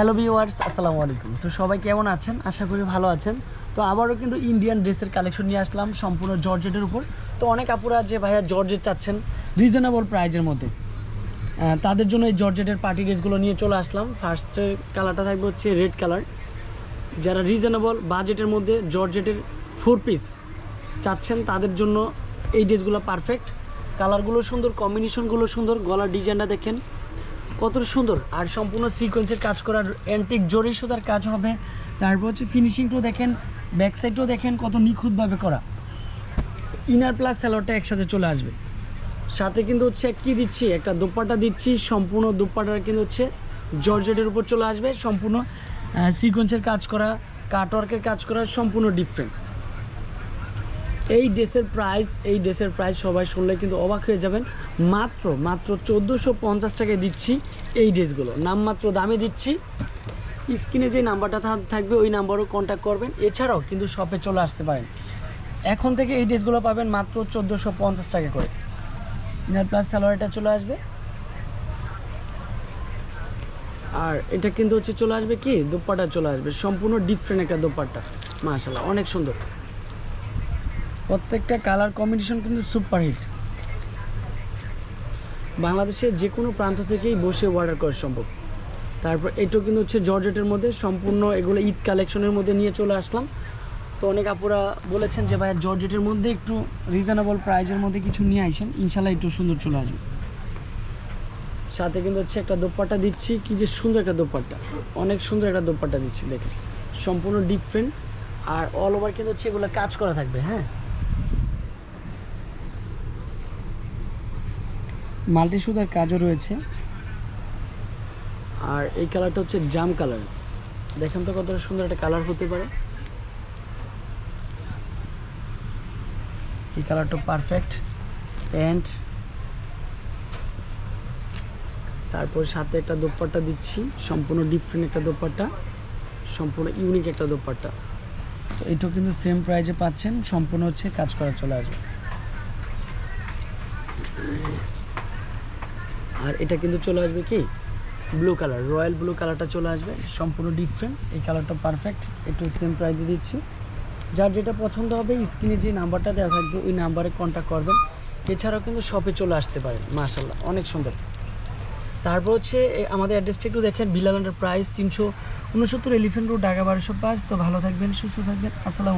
Hello viewers আসসালামু আলাইকুম। তো সবাই কেমন আছেন? আশা করি ভালো আছেন। তো আবারও কিন্তু ইন্ডিয়ান ড্রেসের কালেকশন নিয়ে আসলাম সম্পূর্ণ জর্জেটের উপর। তো অনেক আপুরা যে ভাইয়া জর্জেট চাচ্ছেন রিজনেবল প্রাইজের মধ্যে। তাদের জন্য এই জর্জেটের পার্টি ড্রেসগুলো নিয়ে চলে আসলাম। ফার্স্টের কালারটা থাকবে হচ্ছে রেড কালার যারা রিজনেবল বাজেটের মধ্যে জর্জেটের ফোর পিস চাচ্ছেন, তাদের জন্য এই ড্রেসগুলো পারফেক্ট কালারগুলো সুন্দর কম্বিনেশনগুলো সুন্দর, গলার ডিজাইনটা দেখেন। কত সুন্দর। আর সম্পূর্ণ সিকোয়েন্সের কাজ করার অ্যান্টিক জরি সুতার কাজ হবে। তারপর হচ্ছে ফিনিশিংটাও দেখেন ব্যাক সাইডটাও দেখেন কত নিখুঁতভাবে করা। ইনার প্লাস স্যালোয়ারটা একসাথে চলে আসবে। সাথে কিন্তু হচ্ছে কি দিচ্ছি? একটা দোপাট্টা দিচ্ছি, সম্পূর্ণ দোপাট্টাটা কিন্তু হচ্ছে জর্জেটের উপর চলে আসবে। সম্পূর্ণ সিকোয়েন্সের কাজ করা কাটওয়ার্কের কাজ করা সম্পূর্ণ ডিফারেন্ট এই ড্রেসের প্রাইস এই ড্রেসের প্রাইস সবাই শুনলে কিন্তু অবাক হয়ে যাবেন। মাত্র মাত্র চোদ্দোশো পঞ্চাশ টাকায় দিচ্ছি এই ড্রেসগুলো। নামমাত্র দামে দিচ্ছি। স্ক্রিনে যে নাম্বারটা থাকবে ওই নাম্বারও কন্ট্যাক্ট করবেন। এছাড়াও কিন্তু শপে চলে আসতে পারেন। এখন থেকে এই ড্রেসগুলো পাবেন মাত্র চোদ্দোশো পঞ্চাশ টাকা করে। ইনার প্লাস স্যালোয়ারটা চলে আসবে। আর এটা কিন্তু হচ্ছে চলে আসবে কি? দোপাট্টা চলে আসবে। সম্পূর্ণ ডিফারেন্ট একটা দোপাট্টা। মাশাল্লাহ অনেক সুন্দর। প্রত্যেকটা কালার কম্বিনেশন কিন্তু সুপার হিট বাংলাদেশের যে কোনো প্রান্ত থেকেই বসে অর্ডার করা সম্ভব। তারপর এটাও কিন্তু হচ্ছে জর্জেটের মধ্যে সম্পূর্ণ এগুলো ঈদ কালেকশনের মধ্যে নিয়ে চলে আসলাম। তো অনেক আপুরা বলেছেন যে, ভাইয়া জর্জেটের মধ্যে একটু রিজনেবল প্রাইজের মধ্যে কিছু নিয়ে আসেন। ইনশাল্লাহ একটু সুন্দর চলে আসবে। সাথে কিন্তু হচ্ছে একটা দোপাট্টা দিচ্ছি। কি যে সুন্দর একটা দোপাট্টা। অনেক সুন্দর একটা দোপাট্টা দিচ্ছি, দেখেন। সম্পূর্ণ ডিফারেন্ট আর অল ওভার কিন্তু হচ্ছে এগুলো কাজ করা থাকবে হ্যাঁ? মাল্টি সুতার কাজও রয়েছে। আর এই কালারটা হচ্ছে জাম কালার। দেখেন তো কতটা সুন্দর একটা কালার হতে পারে। এই কালারটা পারফেক্ট। প্যান্ট। তারপর সাথে একটা দোপাট্টা দিচ্ছি। সম্পূর্ণ ডিফারেন্ট একটা দোপাট্টা। সম্পূর্ণ ইউনিক একটা দোপাট্টা। তো এটাও কিন্তু সেম প্রাইজে পাচ্ছেন। সম্পূর্ণ হচ্ছে কাজ করা চলে আসবে। আর এটা কিন্তু চলে আসবে কি? ব্লু কালার রয়্যাল ব্লু কালারটা চলে আসবে, সম্পূর্ণ ডিফারেন্ট এই কালারটা পারফেক্ট একটু সেম প্রাইজে দিচ্ছি। যার যেটা পছন্দ হবে স্ক্রিনে যে নাম্বারটা দেওয়া থাকবে, ওই নাম্বারে কন্ট্যাক্ট করবেন। এছাড়াও কিন্তু শপে চলে আসতে পারেন মাশাল্লাহ অনেক সুন্দর। তারপর হচ্ছে আমাদের অ্যাড্রেসটা একটু দেখেন বিলালান্ডার প্রাইস তিনশো উনসত্তর এলিফেন্ট রোড ঢাকা বারোশো পাঁচ। তো ভালো থাকবেন, সুস্থ থাকবেন, আসসালামু